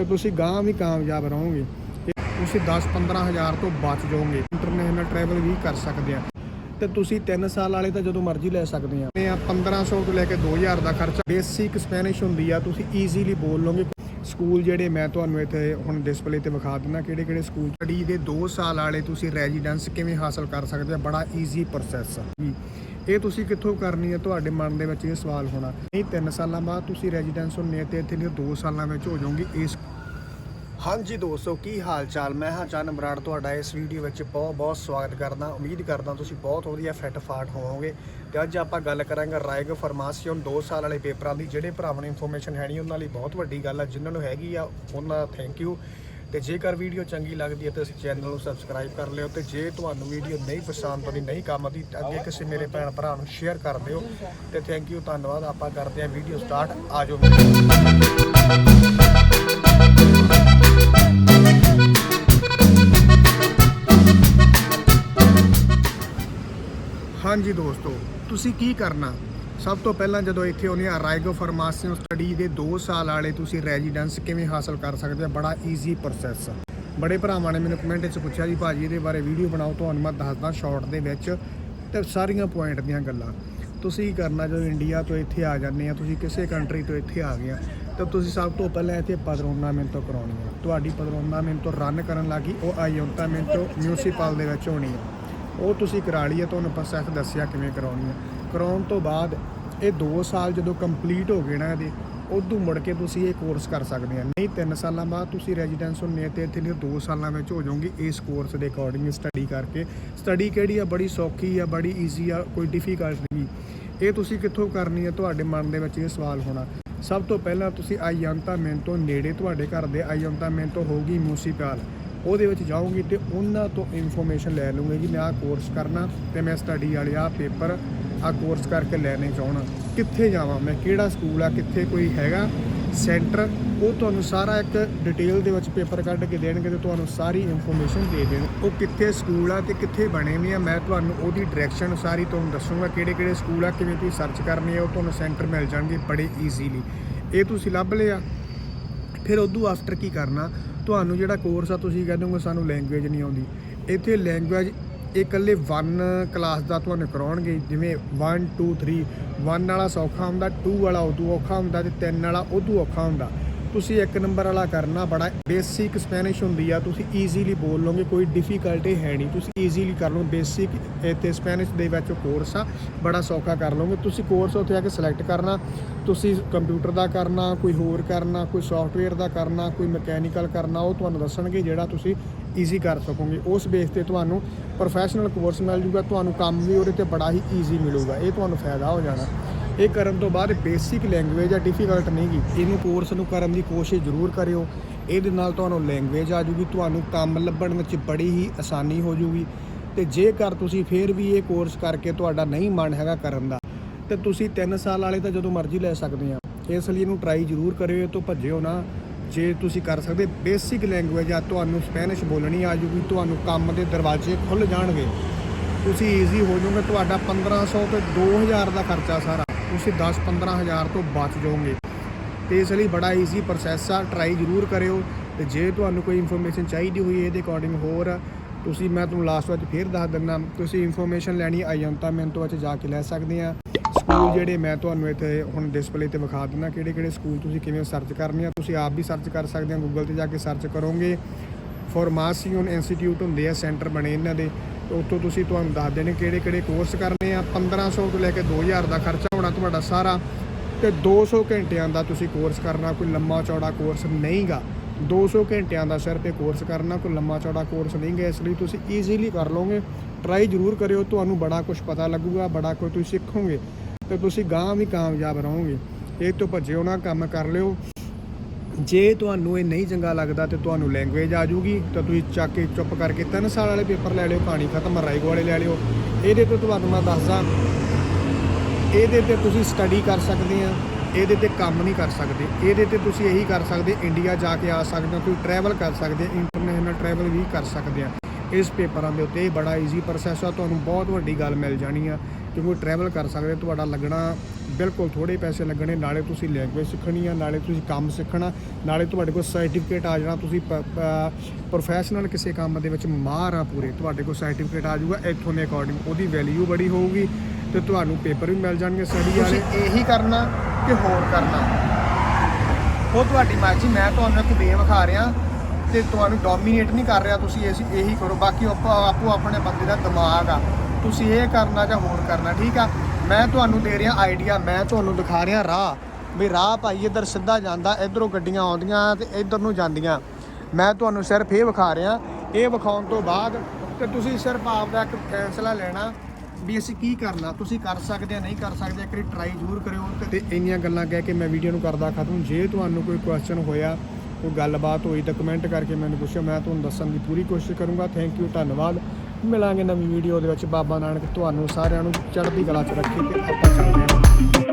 ਤੇ ਤੁਸੀਂ ਗਾਂ ਵੀ ਕਾਮਯਾਬ ਰਹੋਗੇ। ਤੁਸੀਂ 10-15 ਹਜ਼ਾਰ ਤੋਂ ਬਚ ਜਾਓਗੇ। ਇੰਟਰਨੈਸ਼ਨਲ ਟਰੈਵਲ ਵੀ ਕਰ ਸਕਦੇ ਆ। ਤੇ ਤੁਸੀਂ 3 ਸਾਲ ਵਾਲੇ ਤਾਂ ਜਦੋਂ ਮਰਜ਼ੀ ਲੈ ਸਕਦੇ ਆ। ਇਹ ਆ 1500 ਤੋਂ ਲੈ ਕੇ 2000 ਦਾ ਖਰਚਾ। ਬੇਸਿਕ ਸਪੈਨਿਸ਼ ਹੁੰਦੀ ਆ, ਤੁਸੀਂ ਈਜ਼ੀਲੀ ਬੋਲ ਲਓਗੇ। ਸਕੂਲ ਜਿਹੜੇ ਮੈਂ ਤੁਹਾਨੂੰ ਇੱਥੇ ਹੁਣ ਡਿਸਪਲੇ ਤੇ ਵਿਖਾ ਦਿੰਦਾ, ਕਿਹੜੇ ਕਿਹੜੇ ਸਕੂਲ ਸਟੱਡੀ ਦੇ 2 ਸਾਲ ਵਾਲੇ ਤੁਸੀਂ ਰੈਜ਼ੀਡੈਂਸ ਕਿਵੇਂ ਹਾਸਲ ਕਰ ਸਕਦੇ ਆ, ਬੜਾ ਈਜ਼ੀ ਪ੍ਰੋਸੈਸ ਆ। ਇਹ ਤੁਸੀਂ ਕਿੱਥੋਂ ਕਰਨੀ ਹੈ? ਤੁਹਾਡੇ ਮਨ ਦੇ ਵਿੱਚ ਇਹ ਸਵਾਲ ਹੋਣਾ। ਨਹੀਂ 3 ਸਾਲਾਂ ਬਾਅਦ ਤੁਸੀਂ ਰੈਜ਼ੀਡੈਂਸ ਹੁੰਨੇ ਤੇ ਇੱਥੇ ਨਹੀਂ 2 ਸਾਲਾਂ ਵਿੱਚ ਹੋ ਜਾਓਗੇ। ਇਸ ਹਾਂਜੀ ਦੋਸਤੋ, ਕੀ ਹਾਲ ਚਾਲ ਮੈਂ ਹਾਂ ਚੰਨ ਬਰਾੜ, ਤੁਹਾਡਾ ਇਸ ਵੀਡੀਓ ਵਿੱਚ ਬਹੁਤ ਬਹੁਤ ਸਵਾਗਤ ਕਰਦਾ। ਉਮੀਦ ਕਰਦਾ ਤੁਸੀਂ ਬਹੁਤ ਵਧੀਆ ਫਿੱਟ ਫਾਟ ਹੋਵੋਗੇ। ਤੇ ਅੱਜ ਆਪਾਂ ਗੱਲ ਕਰਾਂਗੇ ਰਾਏਗ ਫਾਰਮਾਸੀਓਨ 2 ਸਾਲ ਵਾਲੇ ਪੇਪਰਾਂ ਦੀ, ਜਿਹੜੇ ਭਰਾਵਾਂ ਨੂੰ ਇਨਫੋਰਮੇਸ਼ਨ ਹੈ ਨਹੀਂ, ਉਹਨਾਂ ਲਈ ਬਹੁਤ ਵੱਡੀ ਗੱਲ ਆ। ਜਿਨ੍ਹਾਂ ਨੂੰ ਹੈਗੀ ਆ, ਉਹਨਾਂ ਦਾ ਥੈਂਕ ਯੂ ਤੇ ਜੇਕਰ ਵੀਡੀਓ ਚੰਗੀ ਲੱਗਦੀ ਹੈ ਤਾਂ ਇਸ ਚੈਨਲ ਨੂੰ ਸਬਸਕ੍ਰਾਈਬ ਕਰ ਲਿਓ ਤੇ ਜੇ ਤੁਹਾਨੂੰ ਵੀਡੀਓ ਨਹੀਂ ਪਸੰਦ ਆਉਂਦੀ, ਨਹੀਂ ਕੰਮ ਆਉਂਦੀ, ਤਾਂ ਅੱਗੇ ਕਿਸੇ ਮੇਰੇ ਭੈਣ ਭਰਾ ਨੂੰ ਸ਼ੇਅਰ ਕਰ ਦਿਓ ਤੇ ਥੈਂਕ ਯੂ ਧੰਨਵਾਦ। ਆਪਾਂ ਕਰਦੇ ਹਾਂ ਵੀਡੀਓ ਸਟਾਰਟ ਆਜੋ ਮੇਰੇ ਹਾਂਜੀ ਦੋਸਤੋ, ਤੁਸੀਂ ਕੀ ਕਰਨਾ? ਸਭ ਤੋਂ ਪਹਿਲਾਂ ਜਦੋਂ ਇੱਥੇ ਆਉਂਦੇ ਆ ਰਾਇਗੋ ਫਾਰਮਾਸੀਓ ਸਟੱਡੀ ਦੇ 2 ਸਾਲ ਵਾਲੇ ਤੁਸੀਂ ਰੈਜ਼ੀਡੈਂਸ ਕਿਵੇਂ ਹਾਸਲ ਕਰ ਸਕਦੇ ਆ, ਬੜਾ ਈਜ਼ੀ ਪ੍ਰੋਸੈਸ ਆ। ਬੜੇ ਭਰਾਵਾਂ ਨੇ ਮੈਨੂੰ ਕਮੈਂਟ 'ਚ ਪੁੱਛਿਆ ਜੀ, ਭਾਜੀ, ਇਹਦੇ ਬਾਰੇ ਵੀਡੀਓ ਬਣਾਓ, ਤੁਹਾਨੂੰ ਮੈਂ ਦੱਸਦਾ ਸ਼ਾਰਟ ਦੇ ਵਿੱਚ ਤੇ ਸਾਰੀਆਂ ਪੁਆਇੰਟ ਦੀਆਂ ਗੱਲਾਂ। ਤੁਸੀਂ ਕਰਨਾ, ਜਦੋਂ ਇੰਡੀਆ ਤੋਂ ਇੱਥੇ ਆ ਜਾਂਦੇ ਆ, ਤੁਸੀਂ ਕਿਸੇ ਕੰਟਰੀ ਤੋਂ ਇੱਥੇ ਆ ਗਏ ਆ, ਤਾਂ ਤੁਸੀਂ ਸਭ ਤੋਂ ਪਹਿਲਾਂ ਇੱਥੇ ਪਦਰੋਨਾਮੈਂਟ ਤੋਂ ਕਰਾਉਣੀ ਆ। ਤੁਹਾਡੀ ਪਦਰੋਨਾਮੈਂਟ ਤੋਂ ਰਨ ਕਰਨ ਲੱਗੀ, ਉਹ ਆਯੋਂਤਾਮੈਂਟ ਮਿਊਨਿਸਪਲ ਦੇ ਵਿੱਚ ਹੋਣੀ ਆ। ਉਹ ਤੁਸੀਂ ਕਰਾ ਲਈ ਹੈ ਤੁਹਾਨੂੰ ਪ੍ਰੋਸੈਸ ਦੱਸਿਆ ਕਿਵੇਂ ਕਰਾਉਣੀ ਹੈ ਕਰਾਉਣ ਤੋਂ ਬਾਅਦ ਇਹ 2 ਸਾਲ ਜਦੋਂ ਕੰਪਲੀਟ ਹੋ ਗਏ ਨਾ ਇਹਦੇ, ਉਦੋਂ ਮੁੜ ਕੇ ਤੁਸੀਂ ਇਹ ਕੋਰਸ ਕਰ ਸਕਦੇ ਆ। ਨਹੀਂ 3 ਸਾਲਾਂ ਬਾਅਦ ਤੁਸੀਂ ਰੈਜ਼ੀਡੈਂਸ ਹੁੰਨੇ ਤੇ ਇੱਥੇ ਨਹੀਂ 2 ਸਾਲਾਂ ਵਿੱਚ ਹੋ ਜਾਓਗੇ ਇਸ ਕੋਰਸ ਦੇ ਅਕੋਰਡਿੰਗ ਸਟੱਡੀ ਕਰਕੇ। ਸਟੱਡੀ ਕਿਹੜੀ ਆ? ਬੜੀ ਸੌਖੀ ਆ, ਬੜੀ ਈਜ਼ੀ ਆ, ਕੋਈ ਡਿਫਿਕਲਟ ਨਹੀਂ। ਇਹ ਤੁਸੀਂ ਕਿੱਥੋਂ ਕਰਨੀ ਹੈ ਤੁਹਾਡੇ ਮਨ ਦੇ ਵਿੱਚ ਇਹ ਸਵਾਲ ਹੋਣਾ। ਸਭ ਤੋਂ ਪਹਿਲਾਂ ਤੁਸੀਂ ਆਯੰਤਾ ਤੋਂ ਨੇੜੇ ਤੁਹਾਡੇ ਘਰ ਦੇ ਆਯੰਤਾ ਤੋਂ ਹੋਊਗੀ ਮਿਊਨਿਸਪਲ ਉਹਦੇ ਵਿੱਚ ਜਾਊਂਗੀ ਤੇ ਉਹਨਾਂ ਤੋਂ ਇਨਫੋਰਮੇਸ਼ਨ ਲੈ ਲੂੰਗੀ ਕਿ ਮੈਂ ਆਹ ਕੋਰਸ ਕਰਨਾ ਤੇ ਮੈਂ ਸਟੱਡੀ ਵਾਲੇ ਆਹ ਪੇਪਰ ਆਹ ਕੋਰਸ ਕਰਕੇ ਲੈਣੇ ਚਾਹਣਾ ਕਿੱਥੇ ਜਾਵਾਂ ਮੈਂ? ਕਿਹੜਾ ਸਕੂਲ ਆ? ਕਿੱਥੇ ਕੋਈ ਹੈਗਾ? ਸੈਂਟਰ ਉਹ ਤੁਹਾਨੂੰ ਸਾਰਾ ਇੱਕ ਡਿਟੇਲ ਦੇ ਵਿੱਚ ਪੇਪਰ ਕੱਢ ਕੇ ਦੇਣਗੇ ਤੇ ਤੁਹਾਨੂੰ ਸਾਰੀ ਇਨਫੋਰਮੇਸ਼ਨ ਦੇ ਦੇਣ। ਉਹ ਕਿੱਥੇ ਸਕੂਲ ਆ ਤੇ ਕਿੱਥੇ ਬਣੇ ਨੇ ਆ, ਮੈਂ ਤੁਹਾਨੂੰ ਉਹਦੀ ਡਾਇਰੈਕਸ਼ਨ ਸਾਰੀ ਤੁਹਾਨੂੰ ਦੱਸੂਗਾ, ਕਿਹੜੇ ਕਿਹੜੇ ਸਕੂਲ ਆ, ਕਿਵੇਂ ਤੁਸੀਂ ਸਰਚ ਕਰਨੀ ਹੈ ਉਹ ਤੁਹਾਨੂੰ ਸੈਂਟਰ ਮਿਲ ਜਾਣਗੇ ਬੜੇ ਈਜ਼ੀਲੀ ਇਹ ਤੁਸੀਂ ਲੱਭ ਲਿਆ। ਫਿਰ ਉਦੋਂ ਆਫਟਰ ਕੀ ਕਰਨਾ? ਤੁਹਾਨੂੰ ਜਿਹੜਾ ਕੋਰਸ ਆ, ਤੁਸੀਂ ਕਹਿੰਦੇ ਹੋ ਸਾਨੂੰ ਲੈਂਗੁਏਜ ਨਹੀਂ ਆਉਂਦੀ। ਇੱਥੇ ਲੈਂਗੁਏਜ ਇਹ ਇਕੱਲੇ 1 ਕਲਾਸ ਦਾ ਤੁਹਾਨੂੰ ਕਰਾਉਣਗੇ, ਜਿਵੇਂ 1 2 3 1 ਵਾਲਾ ਸੌਖਾ ਹੁੰਦਾ 2 ਵਾਲਾ ਉਦੋਂ ਔਖਾ ਹੁੰਦਾ ਤੇ 3 ਵਾਲਾ ਉਦੋਂ ਔਖਾ ਹੁੰਦਾ। ਤੁਸੀਂ ਇੱਕ ਨੰਬਰ ਵਾਲਾ ਕਰਨਾ ਬੜਾ ਬੇਸਿਕ ਸਪੈਨਿਸ਼ ਹੁੰਦੀ ਆ, ਤੁਸੀਂ ਈਜ਼ੀਲੀ ਬੋਲ ਲਓਗੇ, ਕੋਈ ਡਿਫਿਕਲਟੀ ਹੈ ਨਹੀਂ। ਤੁਸੀਂ ਈਜ਼ੀਲੀ ਕਰ ਲਓ ਬੇਸਿਕ ਤੇ ਸਪੈਨਿਸ਼ ਦੇ ਵਿੱਚ ਕੋਰਸ ਆ, ਬੜਾ ਸੌਖਾ ਕਰ ਲਓਗੇ। ਤੁਸੀਂ ਕੋਰਸ ਉੱਥੇ ਆ ਕੇ ਸਿਲੈਕਟ ਕਰਨਾ, ਤੁਸੀਂ ਕੰਪਿਊਟਰ ਦਾ ਕਰਨਾ, ਕੋਈ ਹੋਰ ਕਰਨਾ, ਕੋਈ ਸੌਫਟਵੇਅਰ ਦਾ ਕਰਨਾ, ਕੋਈ ਮਕੈਨੀਕਲ ਕਰਨਾ, ਉਹ ਤੁਹਾਨੂੰ ਦੱਸਣਗੇ ਜਿਹੜਾ ਤੁਸੀਂ ਈਜ਼ੀ ਕਰ ਸਕੋਗੇ। ਉਸ ਬੇਸ ਤੇ ਤੁਹਾਨੂੰ ਪ੍ਰੋਫੈਸ਼ਨਲ ਕੋਰਸ ਮਿਲ ਜੂਗਾ, ਤੁਹਾਨੂੰ ਕੰਮ ਵੀ ਉਹਦੇ ਤੇ ਬੜਾ ਹੀ ਈਜ਼ੀ ਮਿਲੂਗਾ। ਇਹ ਤੁਹਾਨੂੰ ਫਾਇਦਾ ਹੋ ਜਾਣਾ। ਇਹ ਕਰਨ ਤੋਂ ਬਾਅਦ ਬੇਸਿਕ ਲੈਂਗੁਏਜ ਆ ਡਿਫਿਕਲਟ ਨਹੀਂ ਗੀ। ਇਹਨੂੰ ਕੋਰਸ ਨੂੰ ਕਰਨ ਦੀ ਕੋਸ਼ਿਸ਼ ਜ਼ਰੂਰ ਕਰਿਓ। ਇਹਦੇ ਨਾਲ ਤੁਹਾਨੂੰ ਲੈਂਗੁਏਜ ਆ ਜੂਗੀ, ਤੁਹਾਨੂੰ ਕੰਮ ਲੱਭਣ ਵਿੱਚ ਬੜੀ ਹੀ ਆਸਾਨੀ ਹੋ ਜੂਗੀ। ਤੇ ਜੇਕਰ ਤੁਸੀਂ ਫੇਰ ਵੀ ਇਹ ਕੋਰਸ ਕਰਕੇ ਤੁਹਾਡਾ ਨਹੀਂ ਮਨ ਹੈਗਾ ਕਰਨ ਦਾ, ਤੇ ਤੁਸੀਂ 3 ਸਾਲ ਵਾਲੇ ਤਾਂ ਜਦੋਂ ਮਰਜ਼ੀ ਲੈ ਸਕਦੇ ਆ। ਇਸ ਲਈ ਇਹਨੂੰ ਟਰਾਈ ਜ਼ਰੂਰ ਕਰਿਓ, ਇਹ ਤੋਂ ਭੱਜਿਓ ਨਾ। ਜੇ ਤੁਸੀਂ ਕਰ ਸਕਦੇ ਬੇਸਿਕ ਲੈਂਗੁਏਜ ਆ, ਤੁਹਾਨੂੰ ਸਪੈਨਿਸ਼ ਬੋਲਣੀ ਆ ਜੂਗੀ ਤੁਹਾਨੂੰ ਕੰਮ ਦੇ ਦਰਵਾਜ਼ੇ ਖੁੱਲ ਜਾਣਗੇ। ਤੁਸੀਂ ਈਜ਼ੀ ਹੋ ਜਾਓਗੇ, ਤੁਹਾਡਾ 1500 ਤੇ 2000 ਦਾ ਖਰਚਾ ਸਾਰਾ। ਤੁਸੀਂ 10-15 ਹਜ਼ਾਰ ਤੋਂ ਬਚ ਜਾਓਗੇ। ਤੇ ਇਸ ਲਈ ਬੜਾ ਈਜ਼ੀ ਪ੍ਰੋਸੈਸ ਆ ਟਰਾਈ ਜ਼ਰੂਰ ਕਰਿਓ। ਤੇ ਜੇ ਤੁਹਾਨੂੰ ਕੋਈ ਇਨਫੋਰਮੇਸ਼ਨ ਚਾਹੀਦੀ ਹੋਈ ਇਹਦੇ ਅਕੋਰਡਿੰਗ ਹੋਰ, ਤੁਸੀਂ ਮੈਂ ਤੁਹਾਨੂੰ ਲਾਸਟ ਵਿੱਚ ਫੇਰ ਦੱਸ ਦਿੰਦਾ। ਤੁਸੀਂ ਇਨਫੋਰਮੇਸ਼ਨ ਲੈਣੀ ਆਯੰਤਾ ਤੋਂ ਵਿੱਚ ਜਾ ਕੇ ਲੈ ਸਕਦੇ ਆ। ਸਕੂਲ ਜਿਹੜੇ ਮੈਂ ਤੁਹਾਨੂੰ ਇੱਥੇ ਹੁਣ ਡਿਸਪਲੇ ਤੇ ਵਿਖਾ ਦਿੰਦਾ ਕਿਹੜੇ ਕਿਹੜੇ ਸਕੂਲ ਤੁਸੀਂ ਕਿਵੇਂ ਸਰਚ ਕਰਨੀ ਆ, ਤੁਸੀਂ ਆਪ ਵੀ ਸਰਚ ਕਰ ਸਕਦੇ ਹੋ ਗੂਗਲ ਤੇ ਜਾ ਕੇ ਸਰਚ ਕਰੋਗੇ। ਫਾਰਮਾਸੀਓਨ ਇੰਸਟੀਚਿਊਟ ਹੁੰਦੇ ਆ ਸੈਂਟਰ ਬਣੇ ਇਹਨਾਂ ਦੇ। ਉੱਥੋਂ ਤੁਸੀਂ ਤੁਹਾਨੂੰ ਦੱਸ ਦੇਣੇ ਕਿਹੜੇ ਕਿਹੜੇ ਕੋਰਸ ਕਰਨੇ ਆ। 1500 ਤੋਂ ਲੈ ਕੇ 2000 ਦਾ ਖਰਚਾ ਹੋਣਾ ਤੁਹਾਡਾ ਸਾਰਾ। ਤੇ 200 ਘੰਟਿਆਂ ਦਾ ਤੁਸੀਂ ਕੋਰਸ ਕਰਨਾ, ਕੋਈ ਲੰਮਾ ਚੌੜਾ ਕੋਰਸ ਨਹੀਂਗਾ। 200 ਘੰਟਿਆਂ ਦਾ ਸਿਰਫ ਇਹ ਕੋਰਸ ਕਰਨਾ, ਕੋਈ ਲੰਮਾ ਚੌੜਾ ਕੋਰਸ ਨਹੀਂ ਨਹੀਂਗਾ, ਇਸ ਲਈ ਤੁਸੀਂ ਈਜ਼ੀਲੀ ਕਰ ਲਓਗੇ। ਟਰਾਈ ਜ਼ਰੂਰ ਕਰਿਓ, ਤੁਹਾਨੂੰ ਬੜਾ ਕੁਝ ਪਤਾ ਲੱਗੂਗਾ, ਬੜਾ ਕੁਝ ਤੁਸੀਂ ਸਿੱਖੋਗੇ। ਤੇ ਤੁਸੀਂ ਗਾਂ ਵੀ ਕਾਮਯਾਬ ਰਹੋਗੇ। ਇਹ ਤੋਂ ਭੱਜਿਓ ਨਾ ਕੰਮ ਕਰ ਲਿਓ। ਜੇ ਤੁਹਾਨੂੰ ਇਹ ਨਹੀਂ ਚੰਗਾ ਲੱਗਦਾ ਤੇ ਤੁਹਾਨੂੰ ਲੈਂਗੁਏਜ ਆ ਜੂਗੀ ਤਾਂ ਤੁਸੀਂ ਚੱਕ ਕੇ ਚੁੱਪ ਕਰਕੇ ਤਿੰਨ ਸਾਲ ਵਾਲੇ ਪੇਪਰ ਲੈ ਲਿਓ, ਕਹਾਣੀ ਖਤਮ ਰਾਈਗੋ ਵਾਲੇ ਲੈ ਲਿਓ। ਇਹਦੇ 'ਤੇ ਤੁਹਾਨੂੰ ਮੈਂ ਦੱਸਦਾ, ਇਹਦੇ ਤੇ ਤੁਸੀਂ ਸਟੱਡੀ ਕਰ ਸਕਦੇ ਆ, ਇਹਦੇ ਤੇ ਕੰਮ ਨਹੀਂ ਕਰ ਸਕਦੇ। ਇਹਦੇ ਤੇ ਤੁਸੀਂ ਇਹੀ ਕਰ ਸਕਦੇ ਇੰਡੀਆ ਜਾ ਕੇ ਆ ਸਕਦੇ ਹੋ ਤੁਸੀਂ ਟਰੈਵਲ ਕਰ ਸਕਦੇ ਇੰਟਰਨੈਸ਼ਨਲ ਟਰੈਵਲ ਵੀ ਕਰ ਸਕਦੇ ਆ। ਇਸ ਪੇਪਰਾਂ ਦੇ ਉੱਤੇ ਇਹ ਬੜਾ ਈਜ਼ੀ ਪ੍ਰੋਸੈਸ ਆ, ਤੁਹਾਨੂੰ ਬਹੁਤ ਵੱਡੀ ਗੱਲ ਮਿਲ ਜਾਣੀ ਆ। ਕਿਉਂਕਿ ਟਰੈਵਲ ਕਰ ਸਕਦੇ, ਤੁਹਾਡਾ ਲੱਗਣਾ ਬਿਲਕੁਲ ਥੋੜੇ ਪੈਸੇ ਲੱਗਣੇ, ਨਾਲੇ ਤੁਸੀਂ ਲੈਂਗੁਏਜ ਸਿੱਖਣੀ ਆ, ਨਾਲੇ ਤੁਸੀਂ ਕੰਮ ਸਿੱਖਣਾ, ਨਾਲੇ ਤੁਹਾਡੇ ਕੋਲ ਸਰਟੀਫਿਕੇਟ ਆ ਜਾਣਾ, ਤੁਸੀਂ ਪ੍ਰੋਫੈਸ਼ਨਲ ਕਿਸੇ ਕੰਮ ਦੇ ਵਿੱਚ ਮਾਹਰ ਆ ਪੂਰੇ, ਤੁਹਾਡੇ ਕੋਲ ਸਰਟੀਫਿਕੇਟ ਆ ਜਾਊਗਾ, ਇੱਥੋਂ ਦੇ ਅਕੋਰਡਿੰਗ ਉਹਦੀ ਵੈਲਿਊ ਬੜੀ ਹੋਊਗੀ ਤੇ ਤੁਹਾਨੂੰ ਪੇਪਰ ਵੀ ਮਿਲ ਜਾਣਗੇ ਸਟੱਡੀ ਵਾਲੇ। ਇਹੀ ਕਰਨਾ ਕਿ ਹੋਰ ਕਰਨਾ? ਉਹ ਤੁਹਾਡੀ ਮਰਜ਼ੀ, ਮੈਂ ਤੁਹਾਨੂੰ ਇੱਕ ਵੇ ਵਿਖਾ ਰਿਹਾ ਤੇ ਤੁਹਾਨੂੰ ਡੋਮੀਨੇਟ ਨਹੀਂ ਕਰ ਰਿਹਾ ਤੁਸੀਂ ਇਸ ਇਹੀ ਕਰੋ, ਬਾਕੀ ਆਪੋ ਆਪੋ ਆਪਣੇ ਬੰਦੇ ਦਾ ਦਿਮਾਗ ਆ। ਤੁਸੀਂ ਇਹ ਕਰਨਾ ਜਾਂ ਹੋਰ ਕਰਨਾ, ਠੀਕ ਆ? ਮੈਂ ਤੁਹਾਨੂੰ ਦੇ ਰਿਹਾ ਆਈਡੀਆ ਮੈਂ ਤੁਹਾਨੂੰ ਦਿਖਾ ਰਿਹਾ ਰਾਹ। ਵੀ ਰਾਹ ਭਾਈ ਇੱਧਰ ਸਿੱਧਾ ਜਾਂਦਾ, ਇੱਧਰੋਂ ਗੱਡੀਆਂ ਆਉਂਦੀਆਂ ਤੇ ਇੱਧਰ ਨੂੰ ਜਾਂਦੀਆਂ। ਮੈਂ ਤੁਹਾਨੂੰ ਸਿਰਫ ਇਹ ਵਿਖਾ ਰਿਹਾ, ਇਹ ਵਿਖਾਉਣ ਤੋਂ ਬਾਅਦ ਤੇ ਤੁਸੀਂ ਸਿਰਫ ਆਪ ਦਾ ਇੱਕ ਫੈਸਲਾ ਲੈਣਾ ਵੀ ਅਸੀਂ ਕੀ ਕਰਨਾ। ਤੁਸੀਂ ਕਰ ਸਕਦੇ ਆ, ਨਹੀਂ ਕਰ ਸਕਦੇ, ਇੱਕ ਵਾਰੀ ਟਰਾਈ ਜ਼ਰੂਰ ਕਰਿਓ ਤੇ ਇੰਨੀਆਂ ਗੱਲਾਂ ਕਹਿ ਕੇ ਮੈਂ ਵੀਡੀਓ ਨੂੰ ਕਰਦਾ ਖਤਮ। ਜੇ ਤੁਹਾਨੂੰ ਕੋਈ ਕੁਐਸਚਨ ਹੋਇਆ, ਕੋਈ ਗੱਲਬਾਤ ਹੋਈ ਤਾਂ ਕਮੈਂਟ ਕਰਕੇ ਮੈਨੂੰ ਪੁੱਛੋ ਮੈਂ ਤੁਹਾਨੂੰ ਦੱਸਣ ਦੀ ਪੂਰੀ ਕੋਸ਼ਿਸ਼ ਕਰੂੰਗਾ। ਥੈਂਕ ਯੂ ਧੰਨਵਾਦ। ਮਿਲਾਂਗੇ ਨਵੀਂ ਵੀਡੀਓ ਦੇ ਵਿੱਚ। ਬਾਬਾ ਨਾਨਕ, ਤੁਹਾਨੂੰ ਸਾਰਿਆਂ ਨੂੰ ਚੜ੍ਹਦੀ ਕਲਾ 'ਚ ਰੱਖੇ ਤੇ ਆਪਾਂ ਚੱਲਦੇ ਹਾਂ।